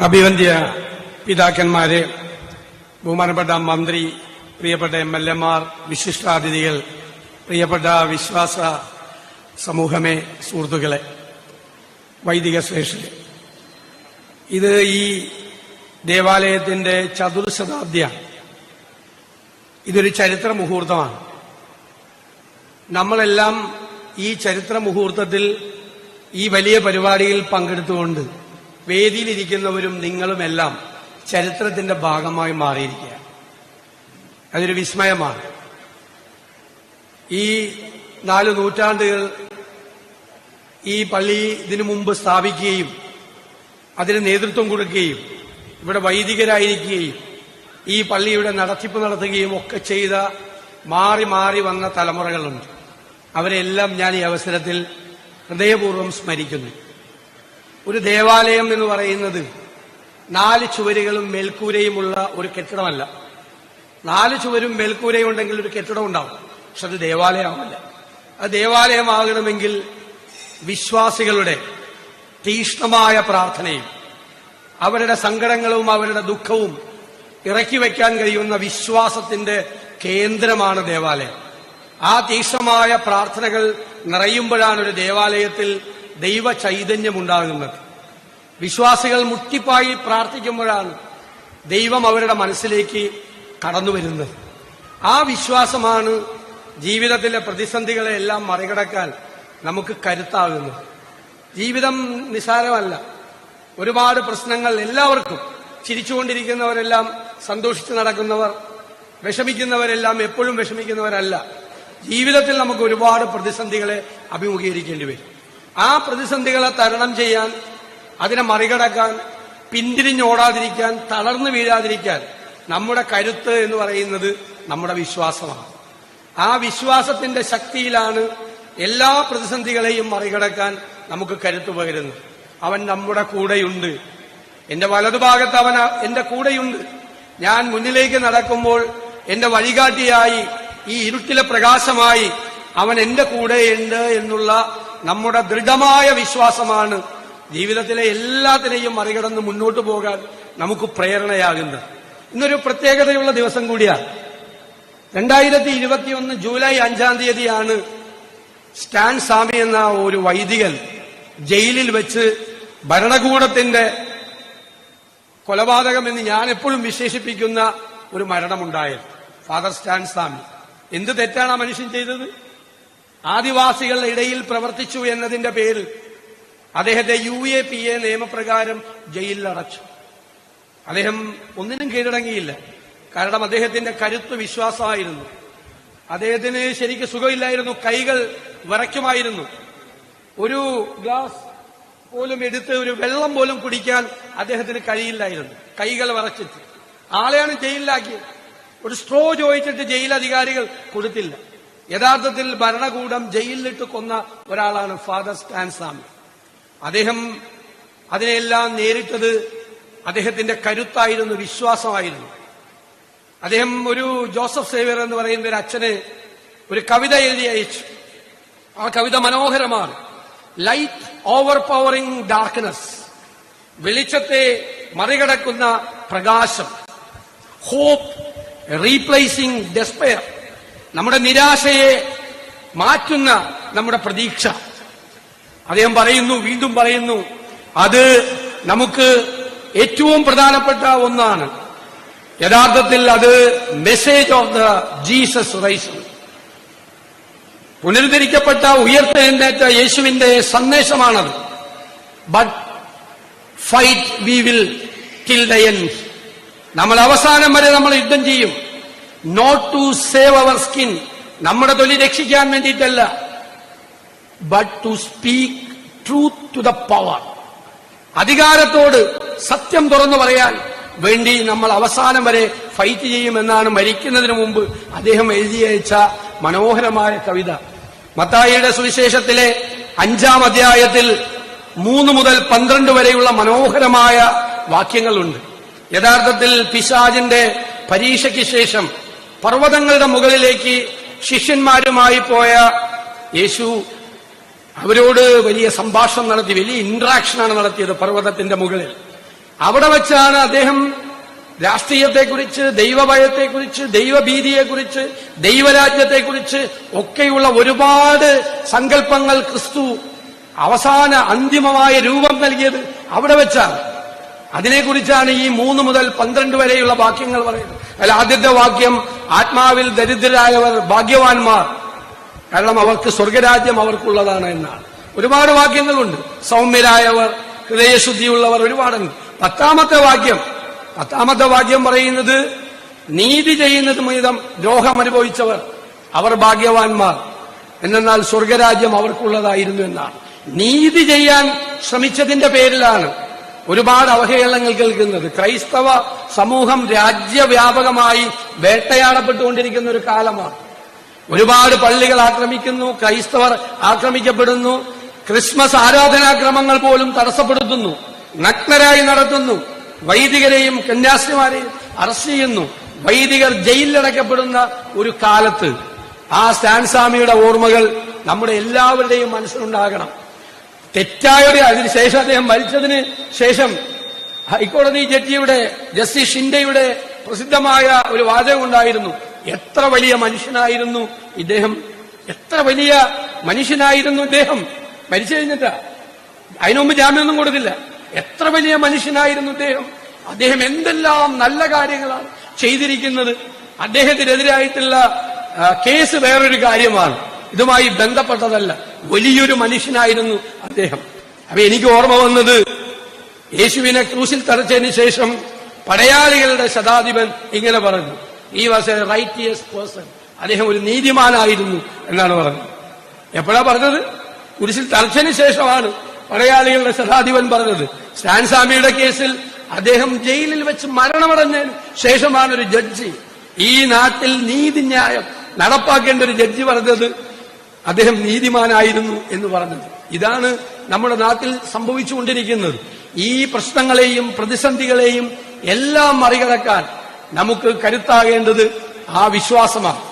അഭിവന്ദ്യ പിതാക്കന്മാരെ ബഹുമാനപ്പെട്ട മന്ത്രി പ്രിയപ്പെട്ട എം എൽ എമാർ വിശിഷ്ടാതിഥികൾ പ്രിയപ്പെട്ട വിശ്വാസ സമൂഹമേ സുഹൃത്തുക്കളെ വൈദിക ശ്രേഷ്ഠരെ. ഇത് ഈ ദേവാലയത്തിന്റെ ചതുർശതാബ്ദിയാണ്. ഇതൊരു ചരിത്ര മുഹൂർത്തമാണ്. നമ്മളെല്ലാം ഈ ചരിത്ര മുഹൂർത്തത്തിൽ ഈ വലിയ പരിപാടിയിൽ പങ്കെടുത്തുകൊണ്ട് വേദിയിലിരിക്കുന്നവരും നിങ്ങളുമെല്ലാം ചരിത്രത്തിന്റെ ഭാഗമായി മാറിയിരിക്കുക അതൊരു വിസ്മയമാണ്. ഈ നാല് നൂറ്റാണ്ടുകൾ ഈ പള്ളി ഇതിനു മുമ്പ് സ്ഥാപിക്കുകയും അതിന് നേതൃത്വം കൊടുക്കുകയും ഇവിടെ വൈദികരായിരിക്കുകയും ഈ പള്ളിയുടെ നടത്തിപ്പ് നടത്തുകയും ഒക്കെ ചെയ്ത മാറി മാറി വന്ന തലമുറകളുണ്ട്. അവരെല്ലാം ഞാൻ ഈ അവസരത്തിൽ ഹൃദയപൂർവം സ്മരിക്കുന്നു. ഒരു ദേവാലയം എന്ന് പറയുന്നത് നാല് ചുവരുകളും മേൽക്കൂരയുമുള്ള ഒരു കെട്ടിടമല്ല. നാല് ചുവരും മേൽക്കൂരയും ഉണ്ടെങ്കിൽ ഒരു കെട്ടിടം ഉണ്ടാവും. പക്ഷെ അത് ദേവാലയമാവില്ല. അത് ദേവാലയമാകണമെങ്കിൽ വിശ്വാസികളുടെ തീഷ്ണമായ പ്രാർത്ഥനയും അവരുടെ സങ്കടങ്ങളും അവരുടെ ദുഃഖവും ഇറക്കി വയ്ക്കാൻ കഴിയുന്ന വിശ്വാസത്തിന്റെ കേന്ദ്രമാണ് ദേവാലയം. ആ തീക്ഷ്ണമായ പ്രാർത്ഥനകൾ നിറയുമ്പോഴാണ് ഒരു ദേവാലയത്തിൽ ദൈവ ചൈതന്യമുണ്ടാകുന്നത് വിശ്വാസികൾ മുട്ടിപ്പായി പ്രാർത്ഥിക്കുമ്പോഴാണ് ദൈവം അവരുടെ മനസ്സിലേക്ക് കടന്നു വരുന്നത്. ആ വിശ്വാസമാണ് ജീവിതത്തിലെ പ്രതിസന്ധികളെ എല്ലാം മറികടക്കാൻ നമുക്ക് കരുത്താകുന്നത്. ജീവിതം നിസാരമല്ല ഒരുപാട് പ്രശ്നങ്ങൾ എല്ലാവർക്കും. ചിരിച്ചുകൊണ്ടിരിക്കുന്നവരെല്ലാം സന്തോഷിച്ച് നടക്കുന്നവർ വിഷമിക്കുന്നവരെല്ലാം എപ്പോഴും വിഷമിക്കുന്നവരല്ല. ജീവിതത്തിൽ നമുക്ക് ഒരുപാട് പ്രതിസന്ധികളെ അഭിമുഖീകരിക്കേണ്ടി വരും. ആ പ്രതിസന്ധികളെ തരണം ചെയ്യാൻ അതിനെ മറികടക്കാൻ പിന്തിരിഞ്ഞോടാതിരിക്കാൻ തളർന്നു വീഴാതിരിക്കാൻ നമ്മുടെ കരുത്ത് എന്ന് പറയുന്നത് നമ്മുടെ വിശ്വാസമാണ്. ആ വിശ്വാസത്തിന്റെ ശക്തിയിലാണ് എല്ലാ പ്രതിസന്ധികളെയും മറികടക്കാൻ നമുക്ക് കരുത്തു പകരുന്നത്. അവൻ നമ്മുടെ കൂടെയുണ്ട്. എന്റെ വലതുഭാഗത്ത് അവൻ എന്റെ കൂടെയുണ്ട്. ഞാൻ മുന്നിലേക്ക് നടക്കുമ്പോൾ എന്റെ വഴികാട്ടിയായി ഈ ഇരുട്ടിലെ പ്രകാശമായി അവൻ എന്റെ കൂടെയുണ്ട് എന്നുള്ള നമ്മുടെ ദൃഢമായ വിശ്വാസമാണ് ജീവിതത്തിലെ എല്ലാത്തിനെയും മറികടന്ന് മുന്നോട്ട് പോകാൻ നമുക്ക് പ്രേരണയാകുന്നത്. ഇന്നൊരു പ്രത്യേകതയുള്ള ദിവസം കൂടിയാണ് രണ്ടായിരത്തി ഇരുപത്തിയൊന്ന് ജൂലൈ അഞ്ചാം തീയതിയാണ് സ്റ്റാൻ സ്വാമി എന്ന ഒരു വൈദികൻ ജയിലിൽ വെച്ച് ഭരണകൂടത്തിന്റെ കൊലപാതകം എന്ന് ഞാൻ എപ്പോഴും വിശേഷിപ്പിക്കുന്ന ഒരു മരണമുണ്ടായത്. ഫാദർ സ്റ്റാൻ സ്വാമി. എന്ത് തെറ്റാണ് ആ മനുഷ്യൻ ചെയ്തത്? ആദിവാസികളുടെ ഇടയിൽ പ്രവർത്തിച്ചു എന്നതിന്റെ പേരിൽ അദ്ദേഹത്തെ യു എ പി എ നിയമപ്രകാരം ജയിലിലടച്ചു. അദ്ദേഹം ഒന്നിനും കീഴടങ്ങിയില്ല. കാരണം അദ്ദേഹത്തിന്റെ കരുത്ത് വിശ്വാസമായിരുന്നു. അദ്ദേഹത്തിന് ശരിക്ക് സുഖമില്ലായിരുന്നു. കൈകൾ വിറയ്ക്കുമായിരുന്നു ഒരു ഗ്ലാസ് പോലും എടുത്ത് ഒരു വെള്ളം പോലും കുടിക്കാൻ അദ്ദേഹത്തിന് കഴിയില്ലായിരുന്നു. കൈകൾ വിറച്ചിട്ട് ആളെയാണ് ജയിലിലാക്കിയത്. ഒരു സ്ട്രോ ചോദിച്ചിട്ട് ജയിൽ അധികാരികൾ കൊടുത്തില്ല. യഥാർത്ഥത്തിൽ ഭരണകൂടം ജയിലിലിട്ട് കൊന്ന ഒരാളാണ് ഫാദർ സ്റ്റാൻസ്വാമി അദ്ദേഹം അതിനെല്ലാം നേരിട്ടത് അദ്ദേഹത്തിന്റെ കരുത്തായിരുന്നു വിശ്വാസമായിരുന്നു. അദ്ദേഹം ഒരു ജോസഫ് സേവ്യർ എന്ന് പറയുന്ന ഒരു അച്ഛന് ഒരു കവിത എഴുതി അയച്ചു. ആ കവിത മനോഹരമാണ്. ലൈറ്റ് ഓവർ പവറിംഗ് ഡാർക്ക്നെസ് വെളിച്ചത്തെ മറികടക്കുന്ന പ്രകാശം. ഹോപ്പ് റീപ്ലേസിംഗ് ഡെസ്പയർ നമ്മുടെ നിരാശയെ മാറ്റുന്ന നമ്മുടെ പ്രതീക്ഷ. അദ്ദേഹം പറയുന്നു വീണ്ടും പറയുന്നു അത് നമുക്ക് ഏറ്റവും പ്രധാനപ്പെട്ട ഒന്നാണ്. യഥാർത്ഥത്തിൽ അത് message of the Jesus rise പുനരുദ്ധരിക്കപ്പെട്ട ഉയർത്തെഴുന്നേറ്റ യേശുവിന്റെ സന്ദേശമാണത്. But fight we will till the end നമ്മൾ അവസാനം വരെ നമ്മൾ യുദ്ധം ചെയ്യും. Not to save our skin നമ്മുടെ തൊലി രക്ഷിക്കാൻ വേണ്ടിയിട്ടല്ല. But to speak truth to the power അധികാരത്തോട് സത്യം തുറന്നു പറയാൻ വേണ്ടി നമ്മൾ അവസാനം വരെ ഫൈറ്റ് ചെയ്യുമെന്നാണ് മരിക്കുന്നതിന് മുമ്പ് അദ്ദേഹം എഴുതി അയച്ച മനോഹരമായ കവിത. മത്തായിയുടെ സുവിശേഷത്തിലെ അഞ്ചാം അധ്യായത്തിൽ മൂന്ന് മുതൽ പന്ത്രണ്ട് വരെയുള്ള മനോഹരമായ വാക്യങ്ങളുണ്ട്. യഥാർത്ഥത്തിൽ പിശാജിന്റെ പരീക്ഷയ്ക്ക് ശേഷം പർവതങ്ങളുടെ മുകളിലേക്ക് ശിഷ്യന്മാരുമായി പോയ യേശു അവരോട് വലിയ സംഭാഷണം നടത്തി വലിയ ഇന്ററാക്ഷനാണ് നടത്തിയത് പർവതത്തിന്റെ മുകളിൽ. അവിടെ വെച്ചാണ് അദ്ദേഹം രാഷ്ട്രീയത്തെക്കുറിച്ച് ദൈവഭയത്തെക്കുറിച്ച് ദൈവഭീതിയെക്കുറിച്ച് ദൈവരാജ്യത്തെക്കുറിച്ച് ഒക്കെയുള്ള ഒരുപാട് സങ്കല്പങ്ങൾ ക്രിസ്തു അവസാന അന്തിമമായ രൂപം നൽകിയത് അവിടെ വെച്ചാണ്. അതിനെക്കുറിച്ചാണ് ഈ മൂന്ന് മുതൽ പന്ത്രണ്ട് വരെയുള്ള വാക്യങ്ങൾ പറയുന്നത്. അതിൽ ആദ്യത്തെ വാക്യം ആത്മാവിൽ ദരിദ്രരായവർ ഭാഗ്യവാന്മാർ. കാരണം അവർക്ക് സ്വർഗരാജ്യം അവർക്കുള്ളതാണ് എന്നാണ്. ഒരുപാട് വാക്യങ്ങളുണ്ട്. സൗമ്യരായവർ ഹൃദയശുദ്ധിയുള്ളവർ ഒരുപാടുണ്ട്. പത്താമത്തെ വാക്യം പത്താമത്തെ വാക്യം പറയുന്നത് നീതി ചെയ്യുന്നത് മിതം ദ്രോഹം അനുഭവിച്ചവർ അവർ ഭാഗ്യവാന്മാർ. എന്നാൽ സ്വർഗരാജ്യം അവർക്കുള്ളതായിരുന്നു എന്നാണ്. നീതി ചെയ്യാൻ ശ്രമിച്ചതിന്റെ പേരിലാണ് ഒരുപാട് അവഹേളനങ്ങൾ കേൾക്കുന്നത്. ക്രൈസ്തവ സമൂഹം രാജ്യവ്യാപകമായി വേട്ടയാടപ്പെട്ടുകൊണ്ടിരിക്കുന്ന ഒരു കാലമാണ്. ഒരുപാട് പള്ളികൾ ആക്രമിക്കുന്നു ക്രൈസ്തവർ ആക്രമിക്കപ്പെടുന്നു ക്രിസ്മസ് ആരാധനാക്രമങ്ങൾ പോലും തടസ്സപ്പെടുത്തുന്നു നഗ്നരായി നടത്തുന്നു വൈദികരെയും കന്യാസിമാരെയും അറസ്റ്റ് ചെയ്യുന്നു. വൈദികർ ജയിലിലടക്കപ്പെടുന്ന ഒരു കാലത്ത് ആ സ്റ്റാൻസ്വാമിയുടെ ഓർമ്മകൾ നമ്മുടെ എല്ലാവരുടെയും മനസ്സിലുണ്ടാകണം. തെറ്റായുടെ അതിനുശേഷം അദ്ദേഹം മരിച്ചതിന് ശേഷം ഹൈക്കോടതി ജഡ്ജിയുടെ ജസ്റ്റിസ് ഷിൻഡയുടെ പ്രസിദ്ധമായ ഒരു വാചകം ഉണ്ടായിരുന്നു. എത്ര വലിയ മനുഷ്യനായിരുന്നു ഇദ്ദേഹം? എത്ര വലിയ മനുഷ്യനായിരുന്നു ഇദ്ദേഹം? മരിച്ചു കഴിഞ്ഞിട്ടാ? അതിനുമുമ്പ് ജാമ്യമൊന്നും കൊടുത്തില്ല. എത്ര വലിയ മനുഷ്യനായിരുന്നു ഇദ്ദേഹം? അദ്ദേഹം എന്തെല്ലാം നല്ല കാര്യങ്ങളാണ് ചെയ്തിരിക്കുന്നത്? അദ്ദേഹത്തിനെതിരായിട്ടുള്ള കേസ് വേറൊരു കാര്യമാണ്. ഇതുമായി ബന്ധപ്പെട്ടതല്ല. വലിയൊരു മനുഷ്യനായിരുന്നു അദ്ദേഹം. അപ്പൊ എനിക്ക് ഓർമ്മ വന്നത് യേശുവിനെ ക്രൂസിൽ തറച്ചതിന് ശേഷം പടയാളികളുടെ ശതാധിപൻ ഇങ്ങനെ പറഞ്ഞു. ഈ വാസ് എ റൈറ്റിയസ് പേഴ്സൺ അദ്ദേഹം ഒരു നീതിമാനായിരുന്നു എന്നാണ് പറഞ്ഞത്. എപ്പോഴാ പറഞ്ഞത്? കുരിശിൽ തറച്ചതിന് ശേഷമാണ് പടയാളികളുടെ ശതാധിപൻ പറഞ്ഞത്. സാൻസാമിയുടെ കേസിൽ അദ്ദേഹം ജയിലിൽ വെച്ച് മരണമടഞ്ഞതിന് ശേഷമാണ് ഒരു ജഡ്ജി. ഈ നാട്ടിൽ നീതിന്യായം നടപ്പാക്കേണ്ട ഒരു ജഡ്ജി പറഞ്ഞത് അദ്ദേഹം നീതിമാനായിരുന്നു എന്ന് പറഞ്ഞത്. ഇതാണ് നമ്മുടെ നാട്ടിൽ സംഭവിച്ചുകൊണ്ടിരിക്കുന്നത്. ഈ പ്രശ്നങ്ങളെയും പ്രതിസന്ധികളെയും എല്ലാം മറികടക്കാൻ നമുക്ക് കരുത്താകേണ്ടത് ആ വിശ്വാസമാണ്.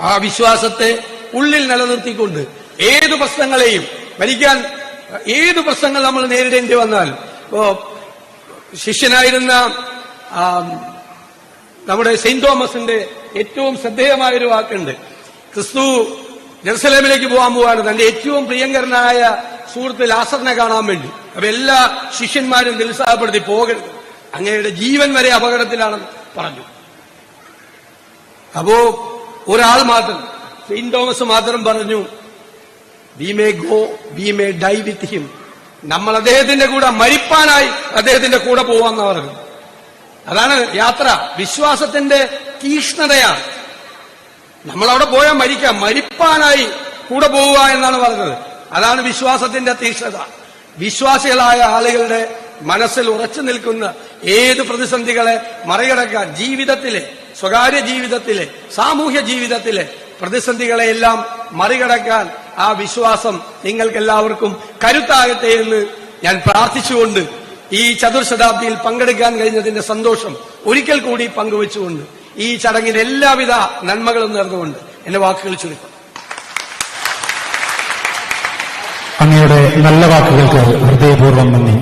ആ വിശ്വാസത്തെ ഉള്ളിൽ നിലനിർത്തിക്കൊണ്ട് ഏത് പ്രശ്നങ്ങളെയും ഭരിക്കാൻ ഏത് പ്രശ്നങ്ങൾ നമ്മൾ നേരിടേണ്ടി വന്നാൽ ഇപ്പോ ശിഷ്യനായിരുന്ന നമ്മുടെ സെയിന്റ് തോമസിന്റെ ഏറ്റവും ശ്രദ്ധേയമായ ഒരു വാക്കുണ്ട്. ക്രിസ്തു ജെറുസലേമിലേക്ക് പോകാൻ പോവാണ്. തന്റെ ഏറ്റവും പ്രിയങ്കരനായ സുഹൃത്ത് ലാസറിനെ കാണാൻ വേണ്ടി. അപ്പൊ എല്ലാ ശിഷ്യന്മാരും നിരുത്സാഹപ്പെടുത്തി പോകരുത്. അങ്ങയുടെ ജീവൻ വരെ അപകടത്തിലാണെന്ന് പറഞ്ഞു. അപ്പോ ഒരാൾ മാത്രം സെയിന്റ് തോമസ് മാത്രം പറഞ്ഞു we may go we may die with him നമ്മൾ അദ്ദേഹത്തിന്റെ കൂടെ മരിപ്പാനായി അദ്ദേഹത്തിന്റെ കൂടെ പോവാന്ന് പറഞ്ഞു അതാണ് യാത്ര. വിശ്വാസത്തിന്റെ തീക്ഷ്ണതയാണ് നമ്മൾ അവിടെ പോയാൽ മരിക്കാം. മരിപ്പാനായി കൂടെ പോവുക എന്നാണ് പറഞ്ഞത്. അതാണ് വിശ്വാസത്തിന്റെ തീക്ഷ്ണത. വിശ്വാസികളായ ആളുകളുടെ മനസ്സിൽ ഉറച്ചു നിൽക്കുന്ന ഏത് പ്രതിസന്ധികളെ മറികടക്കാൻ ജീവിതത്തിലെ സ്വകാര്യ ജീവിതത്തിലെ സാമൂഹ്യ ജീവിതത്തിലെ പ്രതിസന്ധികളെയെല്ലാം മറികടക്കാൻ ആ വിശ്വാസം നിങ്ങൾക്കെല്ലാവർക്കും കരുത്താകട്ടെ എന്ന് ഞാൻ പ്രാർത്ഥിച്ചുകൊണ്ട് ഈ ചതുർശതാബ്ദിയിൽ പങ്കെടുക്കാൻ കഴിഞ്ഞതിന്റെ സന്തോഷം ഒരിക്കൽ കൂടി പങ്കുവെച്ചുകൊണ്ട് ഈ ചടങ്ങിന് എല്ലാവിധ നന്മകളും നേർന്നുകൊണ്ട് എന്റെ വാക്കുകൾ ചുരുക്കം അങ്ങയുടെ നല്ല വാക്കുകൾക്ക് ഹൃദയപൂർവം നന്ദി.